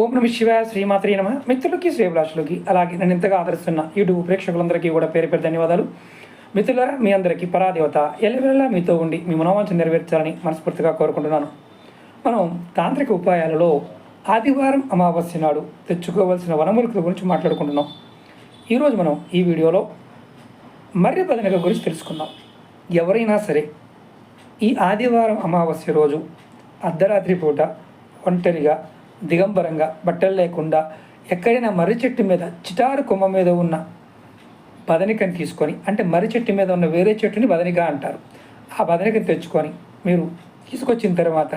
ఓం నమ శివాయ శ్రీమాత్రి నమ. మిత్రులకి శ్రీభిలాషులకి అలాగే నన్ను ఇంతగా ఆదరిస్తున్న యూట్యూబ్ ప్రేక్షకులందరికీ కూడా పేరు పేరు ధన్యవాదాలు. మిత్రులారా మీ అందరికీ పరాదేవత ఎల్లవేళలా మీతో ఉండి మీ మనోవాంఛ నెరవేర్చాలని మనస్ఫూర్తిగా కోరుకుంటున్నాను. మనం తాంత్రిక ఉపాయాలలో ఆదివారం అమావాస్య నాడు తెచ్చుకోవాల్సిన వనమూలికల గురించి మాట్లాడుకుంటున్నాం. ఈరోజు మనం ఈ వీడియోలో మర్రి బదనిక గురించి తెలుసుకుందాం. ఎవరైనా సరే ఈ ఆదివారం అమావాస్య రోజు అర్ధరాత్రి పూట ఒంటరిగా దిగంబరంగా బట్టలు లేకుండా ఎక్కడైనా మర్రి చెట్టు మీద చిటారు కొమ్మ మీద ఉన్న బదనికని తీసుకొని అంటే మర్రి చెట్టు మీద ఉన్న వేరే చెట్టుని బదనిక అంటారు. ఆ బదనికని తెచ్చుకొని మీరు తీసుకొచ్చిన తర్వాత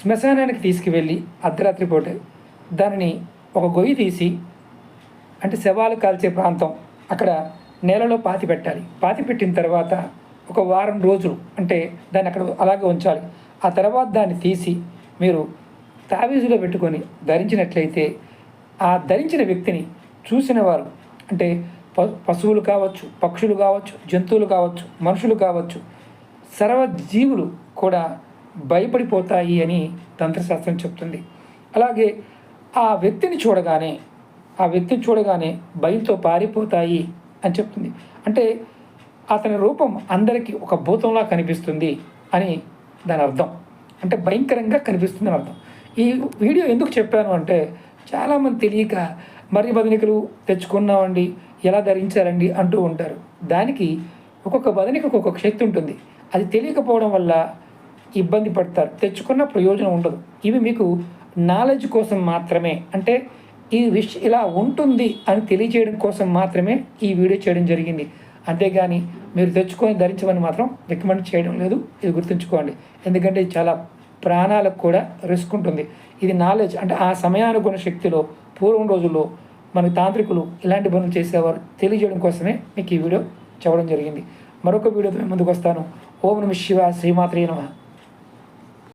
శ్మశానానికి తీసుకువెళ్ళి అర్ధరాత్రి పూట దానిని ఒక గొయ్యి తీసి అంటే శవాలు కాల్చే ప్రాంతం అక్కడ నేలలో పాతి పెట్టాలి. పాతి పెట్టిన తర్వాత ఒక వారం రోజులు అంటే దాన్ని అక్కడ అలాగే ఉంచాలి. ఆ తర్వాత దాన్ని తీసి మీరు తావీజులో పెట్టుకొని ధరించినట్లయితే ఆ ధరించిన వ్యక్తిని చూసిన వారు అంటే ప పశువులు కావచ్చు పక్షులు కావచ్చు జంతువులు కావచ్చు మనుషులు కావచ్చు సర్వ జీవులు కూడా భయపడిపోతాయి అని తంత్రశాస్త్రం చెప్తుంది. అలాగే ఆ వ్యక్తిని చూడగానే ఆ వ్యక్తిని చూడగానే భయంతో పారిపోతాయి అని చెప్తుంది. అంటే అతని రూపం అందరికీ ఒక భూతంలా కనిపిస్తుంది అని దాని అర్థం. అంటే భయంకరంగా కనిపిస్తుంది అని అర్థం. ఈ వీడియో ఎందుకు చెప్పాను అంటే చాలామంది తెలియక మర్రి బదనికలు తెచ్చుకున్నామండి ఎలా ధరించారండి? అంటూ ఉంటారు. దానికి ఒక్కొక్క బదనికి ఒక్కొక్క శక్తి ఉంటుంది. అది తెలియకపోవడం వల్ల ఇబ్బంది పడతారు. తెచ్చుకున్న ప్రయోజనం ఉండదు. ఇవి మీకు నాలెడ్జ్ కోసం మాత్రమే. అంటే ఈ విష్ ఇలా ఉంటుంది అని తెలియజేయడం కోసం మాత్రమే ఈ వీడియో చేయడం జరిగింది. అంతేగాని మీరు తెచ్చుకొని ధరించమని మాత్రం రికమెండ్ చేయడం లేదు. ఇది గుర్తుంచుకోండి. ఎందుకంటే ఇది చాలా ప్రాణాలకు కూడా రిస్క్ ఉంటుంది. ఇది నాలెడ్జ్ అంటే ఆ సమయానుగుణ శక్తిలో పూర్వం రోజుల్లో మన తాంత్రికులు ఇలాంటి పనులు చేసేవారు తెలియజేయడం కోసమే మీకు ఈ వీడియో చెప్పడం జరిగింది. మరొక వీడియోతో ముందుకు వస్తాను. ఓం నమ శివ శ్రీమాత్రే నమ.